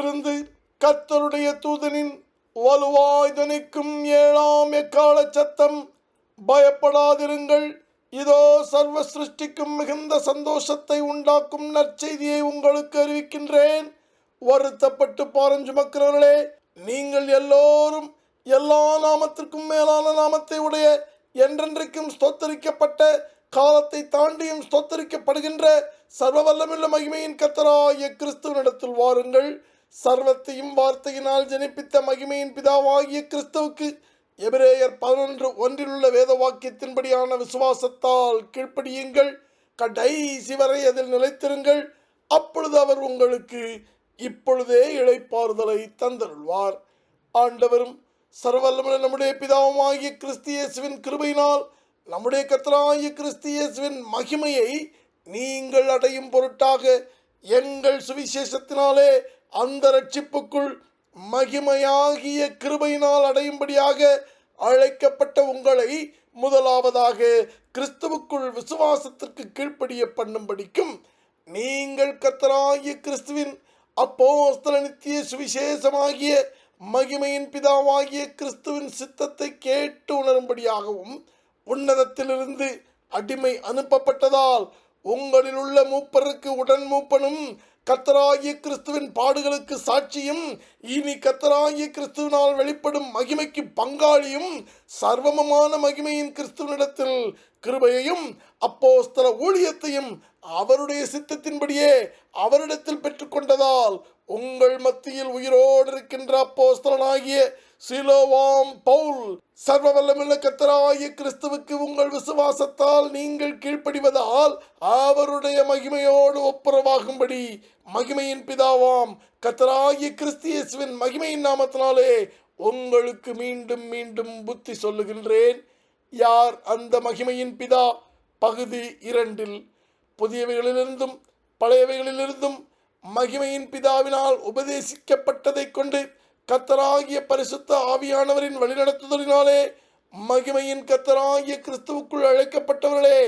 இருந்து கத்தருடைய தூதனின் வலுவாய் தனிக்கும் ஏழாம் எக்கால சத்தம் பயப்படாதிருங்கள். இதோ சர்வ சிருஷ்டிக்கும் மிகுந்த சந்தோஷத்தை உண்டாக்கும் நற்செய்தியை உங்களுக்கு அறிவிக்கின்றேன். வருத்தப்பட்டு பாரஞ்சுமக்கிறவர்களே நீங்கள் எல்லோரும் எல்லா நாமத்திற்கும் மேலான நாமத்தை உடைய என்றென்றைக்கும் ஸ்தோத்தரிக்கப்பட்ட காலத்தை தாண்டியும் ஸ்தோத்தரிக்கப்படுகின்ற சர்வ வல்லமுள்ள மகிமையின் கத்தராய கிறிஸ்துவனிடத்தில் வாருங்கள். சர்வத்தையும் வார்த்தையினால் ஜனிப்பித்த மகிமையின் பிதாவாகிய கிறிஸ்துவுக்கு எபிரேயர் பதினொன்று ஒன்றில் உள்ள வேத வாக்கியத்தின்படியான விசுவாசத்தால் கீழ்ப்படியுங்கள். கடைசி வரை அதில் நிலைத்திருங்கள். அப்பொழுது அவர் உங்களுக்கு இப்பொழுதே இழைப்பாறுதலை தந்தருள்வார். ஆண்டவரும் சர்வல்லமல நம்முடைய பிதாவுமாகிய கிறிஸ்தியேசுவின் கிருபையினால் நம்முடைய கத்தராகிய கிறிஸ்தியேசுவின் மகிமையை நீங்கள் அடையும் பொருட்டாக எங்கள் சுவிசேஷத்தினாலே அந்த ரட்சிப்புக்குள் மகிமையாகிய கிருபையினால் அடையும்படியாக அழைக்கப்பட்ட உங்களை முதலாவதாக கிறிஸ்துவுக்குள் விசுவாசத்திற்கு கீழ்ப்படிய பண்ணும்படிக்கும் நீங்கள் கத்தராகிய கிறிஸ்துவின் அப்போஸ்தல நித்திய சுவிசேஷமாகிய மகிமையின் பிதாவாகிய கிறிஸ்துவின் சித்தத்தை கேட்டு உணரும்படியாகவும் உன்னதத்திலிருந்து அடிமை அனுப்பப்பட்டதால் உங்களில் உள்ள மூப்பருக்கு உடன் மூப்பனும் கத்தராகிய கிறிஸ்துவின் பாடுகளுக்கு சாட்சியும் இனி கத்தராகிய கிறிஸ்துவினால் வெளிப்படும் மகிமைக்கு பங்காளியும் சர்வமமான மகிமையின் கிறிஸ்துவனிடத்தில் கிருபையையும் அப்போஸ்தல ஊழியத்தையும் அவருடைய சித்தத்தின்படியே அவரிடத்தில் பெற்றுக்கொண்டதால் உங்கள் மத்தியில் உயிரோடு இருக்கின்ற அப்போஸ்தலனாகிய சிலோவாம் பவுல் சர்வவல்லமுள்ள கத்தராய கிறிஸ்துவுக்கு உங்கள் விசுவாசத்தால் நீங்கள் கீழ்ப்படிவதால் அவருடைய மகிமையோடு ஒப்புரவாகும்படி மகிமையின் பிதாவாம் கத்தராய கிறிஸ்தியேசுவின் மகிமையின் நாமத்தினாலே உங்களுக்கு மீண்டும் மீண்டும் புத்தி சொல்லுகின்றேன். யார் அந்த மகிமையின் பிதா? பகுதி இரண்டில் புதியவைகளிலிருந்தும் பழையவைகளிலிருந்தும் மகிமையின் பிதாவினால் உபதேசிக்கப்பட்டதைக் கொண்டு கத்தராகிய பரிசுத்த ஆவியானவரின் வழிநடத்துதலினாலே மகிமையின் கத்தராகிய கிறிஸ்துவுக்குள் அழைக்கப்பட்டவர்களே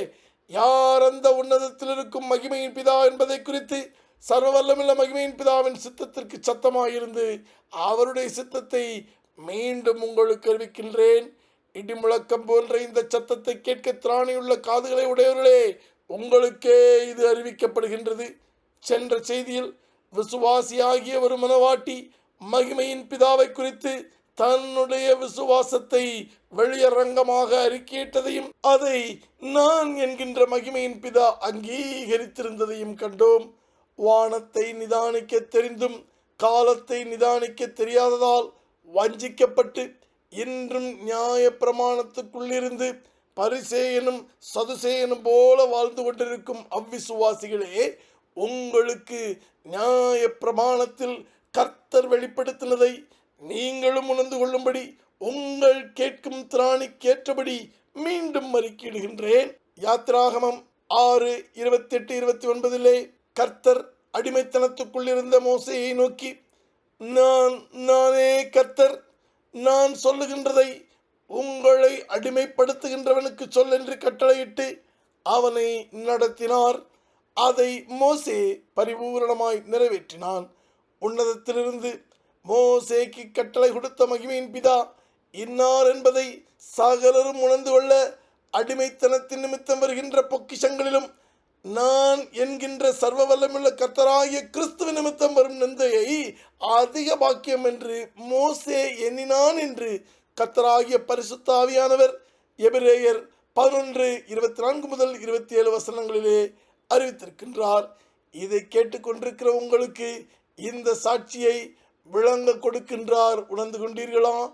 யார் அந்த உன்னதத்தில் இருக்கும் மகிமையின் பிதா என்பதை குறித்து சர்வவல்லமில்ல மகிமையின் பிதாவின் சித்தத்திற்கு சத்தமாயிருந்து அவருடைய சித்தத்தை மீண்டும் உங்களுக்கு அறிவிக்கின்றேன். இடி முழக்கம் போன்ற இந்த சத்தத்தை கேட்க திராணியுள்ள காதுகளை உடையவர்களே உங்களுக்கே இது அறிவிக்கப்படுகின்றது. சென்ற செய்தியில் விசுவாசியாகிய ஒரு மனவாட்டி மகிமையின் பிதாவை குறித்து தன்னுடைய விசுவாசத்தை வெளியரங்கமாக அறிக்கையிட்டதையும் அதை நான் என்கின்ற மகிமையின் பிதா அங்கீகரித்திருந்ததையும் கண்டோம். வானத்தை நிதானிக்க தெரிந்தும் காலத்தை நிதானிக்க தெரியாததால் வஞ்சிக்கப்பட்டு இன்றும் நியாய பிரமாணத்துக்குள்ளிருந்து பரிசேயனும் சதுசேயனும் போல வாழ்ந்து கொண்டிருக்கும் அவ்விசுவாசிகளே உங்களுக்கு நியாய பிரமாணத்தில் கர்த்தர் வெளிப்படுத்தினதை நீங்களும் உணர்ந்து கொள்ளும்படி உங்கள் கேட்கும் திராணிக்கேற்றபடி மீண்டும் மறுக்கிடுகின்றேன். யாத்ராகமம் ஆறு இருபத்தெட்டு இருபத்தி ஒன்பதிலே கர்த்தர் அடிமைத்தனத்துக்குள் இருந்த மோசையை நோக்கி நான் நானே கர்த்தர் நான் சொல்லுகின்றதை உங்களை அடிமைப்படுத்துகின்றவனுக்கு சொல் என்று கட்டளையிட்டு அவனை நடத்தினார். அதை மோசே பரிபூரணமாய் நிறைவேற்றினான். உன்னதத்திலிருந்து மோசேக்கு கட்டளை கொடுத்த மகிமையின் பிதா இன்னார் என்பதை சகலரும் உணர்ந்து கொள்ள அடிமைத்தனத்தின் நிமித்தம் வருகின்ற பொக்கிஷங்களிலும் நான் என்கின்ற சர்வ வல்லமுள்ள கத்தராகிய கிறிஸ்துவ நிமித்தம் வரும் நிந்தையை அதிக பாக்கியம் என்று மோசே எண்ணினான் என்று கத்தராகிய பரிசுத்தாவியானவர் எபிரேயர் பதினொன்று இருபத்தி நான்கு முதல் இருபத்தி ஏழு வசனங்களிலே அறிவித்திருக்கின்றார். இதை கேட்டுக்கொண்டிருக்கிற உங்களுக்கு இந்த சாட்சியை விளங்க கொடுக்கின்றார். உணர்ந்து கொண்டீர்களா?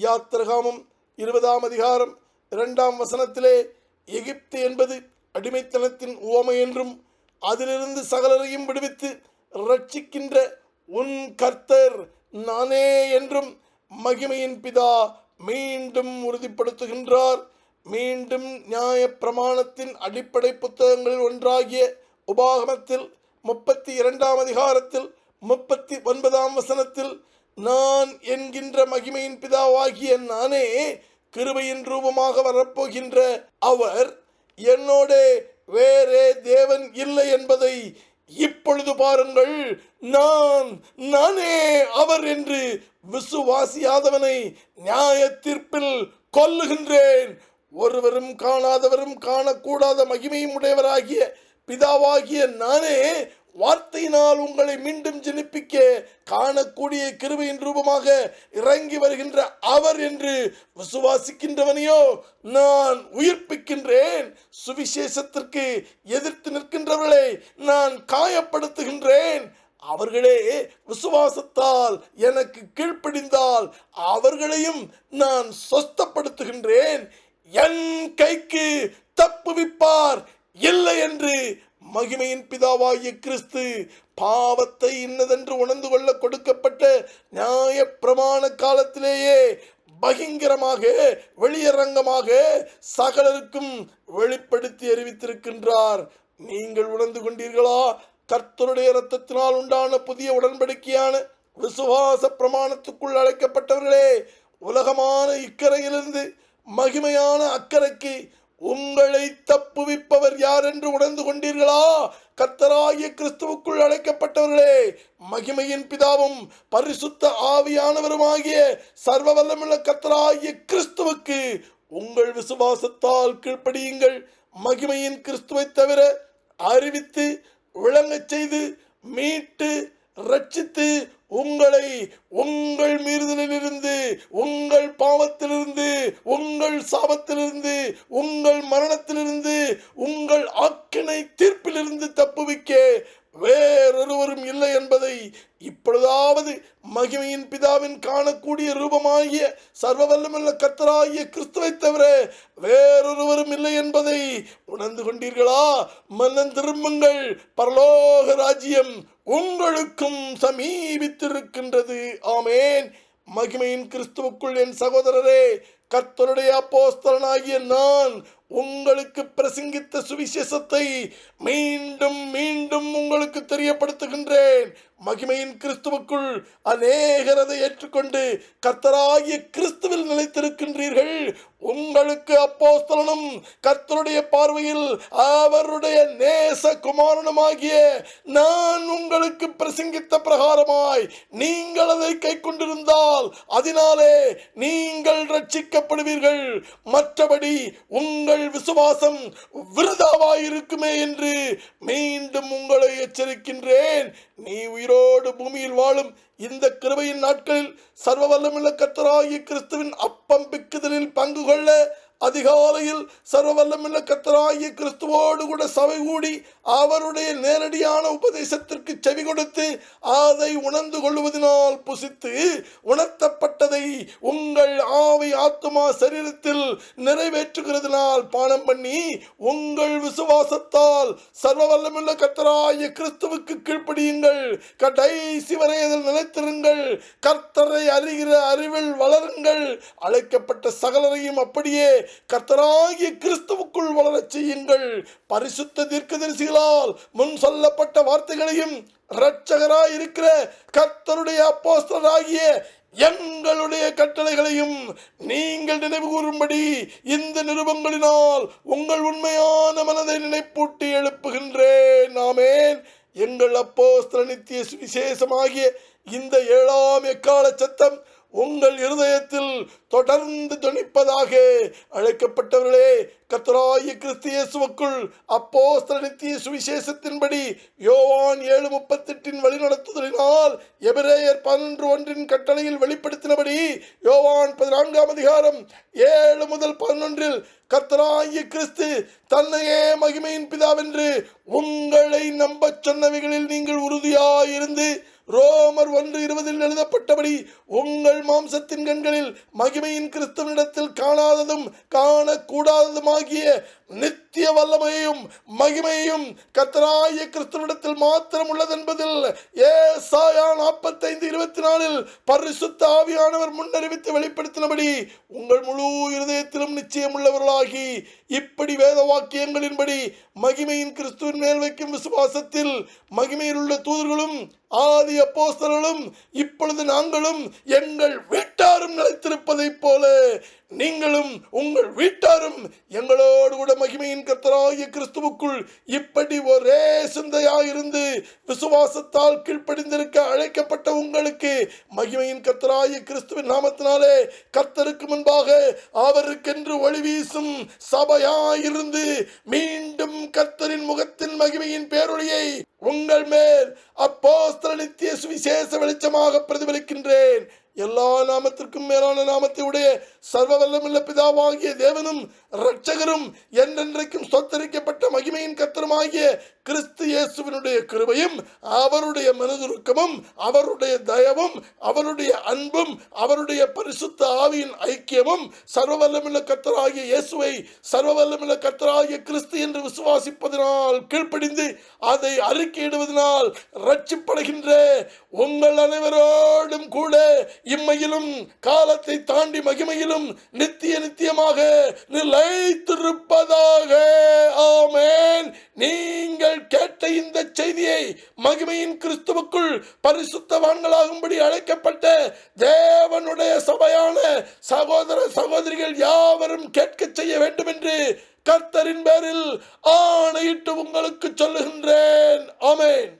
யாத்திரகாமம் இருபதாம் அதிகாரம் இரண்டாம் வசனத்திலே எகிப்து என்பது அடிமைத்தனத்தின் உவமை என்றும் அதிலிருந்து சகலரையும் விடுவித்து ரட்சிக்கின்ற உன் கர்த்தர் நானே என்றும் மகிமையின் பிதா மீண்டும் உறுதிப்படுத்துகின்றார். மீண்டும் நியாய பிரமாணத்தின் அடிப்படை புத்தகங்களில் ஒன்றாகிய உபாகமத்தில் முப்பத்தி இரண்டாம் அதிகாரத்தில் முப்பத்தி ஒன்பதாம் வசனத்தில் நான் என்கின்ற மகிமையின் பிதாவாகிய நானே கிருபையின் ரூபமாக வரப்போகின்ற அவர் என்னோட வேறே தேவன் இல்லை என்பதை இப்பொழுது பாருங்கள். நான் நானே அவர் என்று விசுவாசியாதவனை நியாய தீர்ப்பில் கொல்லுகின்றேன். ஒருவரும் காணாதவரும் காணக்கூடாத மகிமையும் உடையவராகிய பிதாவாகிய நானே வார்த்தையினால் உங்களை மீண்டும் ஜெனிப்பிக்க காணக்கூடிய கிருபையின் ரூபமாக இறங்கி வருகின்ற அவர் என்று விசுவாசிக்கின்றவனையோ நான் உயிர்ப்பிக்கின்றேன். சுவிசேஷத்திற்கு எதிர்த்து நிற்கின்றவர்களை நான் காயப்படுத்துகின்றேன். அவர்களே விசுவாசத்தால் எனக்கு கீழ்ப்படிந்தால் அவர்களையும் நான் சொஸ்தப்படுத்துகின்றேன். என் கைக்கு தப்புவிப்பார் இல்லை என்று மகிமையின் பிதாவாகிய கிறிஸ்து பாவத்தை இன்னதென்று உணர்ந்து கொள்ள கொடுக்கப்பட்ட நியாய பிரமாண காலத்திலேயே பகிங்கரமாக வெளியரங்கமாக சகலருக்கும் வெளிப்படுத்தி அறிவித்திருக்கின்றார். நீங்கள் உணர்ந்து கொண்டீர்களா? கர்த்தருடைய இரத்தத்தினால் உண்டான புதிய உடன்படிக்கையான விசுவாச பிரமாணத்துக்குள் அழைக்கப்பட்டவர்களே உலகமான இக்கரையிலிருந்து மகிமையான அக்கறைக்கு உங்களை தப்புவிப்பவர் யார் என்று உணர்ந்து கொண்டீர்களா? கர்த்தராகிய கிறிஸ்துவுக்குள் அழைக்கப்பட்டவர்களே மகிமையின் பிதாவும் பரிசுத்த ஆவியானவருமாகிய சர்வ வல்லமுள்ள கர்த்தராகிய கிறிஸ்துவுக்கு உங்கள் விசுவாசத்தால் கீழ்ப்படியுங்கள். மகிமையின் கிறிஸ்துவை தவிர அறிவித்து விளங்கச் செய்து மீட்டு ரட்சித்து உங்களை உங்கள் மீறுதலிலிருந்து உங்கள் பாவத்திலிருந்து உங்கள் சாபத்திலிருந்து உங்கள் மரணத்திலிருந்து உங்கள் ஆக்கினை தீர்ப்பிலிருந்து தப்புவிக்க வேறொருவரும் இல்லை என்பதை இப்பொழுதாவது மகிமையின் பிதாவின் காணக்கூடிய ரூபமாகிய சர்வவல்லமல்ல கத்தராகிய கிறிஸ்துவை தவிர வேறொருவரும் இல்லை என்பதை உணர்ந்து கொண்டீர்களா மன்னன் திரும்புங்கள் பரலோக ராஜ்யம் உங்களுக்கும் ஜீவித்திருக்கின்றது. ஆமேன். மகிமையின் கிறிஸ்துவுக்குள் என் சகோதரரே கர்த்தருடைய அப்போஸ்தலனாகிய நான் உங்களுக்கு பிரசங்கித்த சுவிசேஷத்தை மீண்டும் மீண்டும் உங்களுக்கு தெரியப்படுத்துகின்றேன். மகிமையின் கிறிஸ்துவுக்குள் அநேகரதை ஏற்றுக்கொண்டு கர்த்தராகிய கிறிஸ்துவில் நிலைத்திருக்கின்றீர்கள். உங்களுக்கு அப்போஸ்தலனும் கர்த்தருடைய பார்வையில் அவருடைய நேச குமாரனுமாகிய நான் உங்களுக்கு பிரசங்கித்த பிரகாரமாய் நீங்கள் அதை கை கொண்டிருந்தால் அதனாலே நீங்கள் ரட்சிக்கப்படுவீர்கள் மற்றபடி உங்கள் விசுவாசம் விருதாவாயிருக்குமே என்று மீண்டும் உங்களை எச்சரிக்கின்றேன். நீ உயிரோடு பூமியில் வாழும் இந்த கிருபையின் நாட்களில் சர்வ வல்லமுள்ள கர்த்தராகிய கிறிஸ்துவின் அப்பம் பிக்குதலில் பங்கு கொள்ள அதிகாலையில் சர்வவல்லமில்ல கத்தராகிய கிறிஸ்துவோடு கூட சபை கூடி அவருடைய நேரடியான உபதேசத்திற்கு செவி கொடுத்து அதை உணர்ந்து கொள்வதனால் புசித்து உணர்த்தப்பட்டதை உங்கள் ஆவி ஆத்துமா சரீரத்தில் நிறைவேற்றுகிறதுனால் பானம் பண்ணி உங்கள் விசுவாசத்தால் சர்வவல்லமில்ல கத்தராகிய கிறிஸ்துவுக்கு கீழ்ப்படியுங்கள். கடைசி வரை அதில் நிலைத்திருங்கள். கர்த்தரை அறிகிற அறிவில் வளருங்கள். அழைக்கப்பட்ட சகலரையும் அப்படியே கர்த்தராகிய கிறிஸ்துவுக்குள் வளரச் செய்யுங்கள். பரிசுத்த தீர்க்கதரிசிகளால் முன் சொல்லப்பட்ட வார்த்தைகளையும் இரட்சகராய் இருக்கிற கர்த்தருடைய அப்போஸ்தலராகிய எங்களுடைய கட்டளைகளையும் நீங்கள் நினைவு கூறும்படி இந்த நிருபங்களினால் உங்கள் உண்மையான மனதை நினைப்பூட்டி எழுப்புகின்றேன். நாமேன் எங்கள் அப்போஸ்தல நித்திய சுவிசேஷமாகிய இந்த ஏழாம் எக்கால சத்தம் உங்கள் இருதயத்தில் தொடர்ந்து துணிப்பதாக அழைக்கப்பட்டவர்களே கத்தராய கிறிஸ்து அப்போ அப்போஸ்தல நித்திய சுவிசேஷத்தின்படி யோவான் ஏழு முப்பத்தெட்டின் வழிநடத்துதலினால் எபிரேயர் பதினொன்று ஒன்றின் கட்டளையில் வெளிப்படுத்தினபடி யோவான் பதினான்காம் அதிகாரம் ஏழு முதல் பதினொன்றில் கர்த்தராகிய கிறிஸ்து தன்னையே மகிமையின் பிதாவென்று உங்களை நம்பச் சொன்னவைகளில் நீங்கள் உறுதியாயிருந்து ரோமர் ஒன்று இருபதில் எழுதப்பட்டபடி உங்கள் மாம்சத்தின் கண்களில் மகிமையின் கிறிஸ்துவனிடத்தில் காணாததும் காணக்கூடாததுமாகிய நித்திய வல்லமையும் மகிமையும் கத்தராய கிறிஸ்துவனிடத்தில் மாத்திரம் உள்ளதென்பதில் ஏசாயா நாற்பத்தைந்து இருபத்தி நாலில் பரிசுத்த ஆவியானவர் முன்னறிவித்து வெளிப்படுத்தினபடி உங்கள் முழு இருதயத்திலும் நிச்சயம் உள்ளவர்களாகி இப்படி வேத வாக்கியங்களின்படி மகிமையின் கிறிஸ்துவின் மேல் வைக்கும் விசுவாசத்தில் மகிமையில் உள்ள தூதர்களும் ஆதி அப்போஸ்தலர்களும் இப்பொழுது நாங்களும் எங்கள் வீட்டாரும் நிலைத்திருப்பதைப் போல நீங்களும் உங்கள் வீட்டாரும் எங்களோடு கூட மகிமையின் கர்த்தராகிய கிறிஸ்துவுக்குள் இப்படி ஒரே சிந்தையாயிருந்து விசுவாசத்தால் கீழ்ப்படிந்திருக்க அழைக்கப்பட்ட உங்களுக்கு மகிமையின் கர்த்தராகிய கிறிஸ்துவின் நாமத்தினாலே கர்த்தருக்கு முன்பாக அவருக்கென்று ஒளி வீசும் சபையாயிருந்து மீண்டும் கர்த்தரின் முகத்தின் மகிமையின் பேரொழியை உங்கள் மேல் அப்போஸ்தல நித்திய சுவிசேஷ வெளிச்சமாக பிரதிபலிக்கின்றேன். எல்லா நாமத்திற்கும் மேலான நாமத்தை உடைய சர்வ வல்லமுள்ள பிதாவாகிய தேவனும் இரட்சகரும் என்றென்றைக்கும் சொத்தரிக்கப்பட்ட மகிமையின் கத்தருமாகிய கிறிஸ்து இயேசுவினுடைய கிருபையும் அவருடைய மனதுருக்கமும் அவருடைய தயவும் அவருடைய அன்பும் அவருடைய பரிசுத்த ஆவியின் ஐக்கியமும் சர்வ வல்லமுள்ள கத்தராகிய இயேசுவை சர்வ வல்லமுள்ள கத்தராகிய கிறிஸ்து என்று விசுவாசிப்பதனால் கீழ்ப்படிந்து அதை அறிக்கையிடுவதனால் ரட்சிப்படுகின்ற உங்கள் அனைவரோடும் கூட இம்மையிலும் காலத்தை தாண்டி மகிமையிலும் நித்திய நித்தியமாக நிலைத்திருப்பதாக. ஆமேன். நீங்கள் கேட்ட இந்த செய்தியை மகிமையின் கிறிஸ்துவுக்குள் பரிசுத்தவான்களாகும்படி அழைக்கப்பட்ட தேவனுடைய சபையான சகோதர சகோதரிகள் யாவரும் கேட்க செய்ய வேண்டும் என்று கர்த்தரின் பேரில் ஆணையிட்டு உங்களுக்கு சொல்லுகின்றேன். ஆமேன்.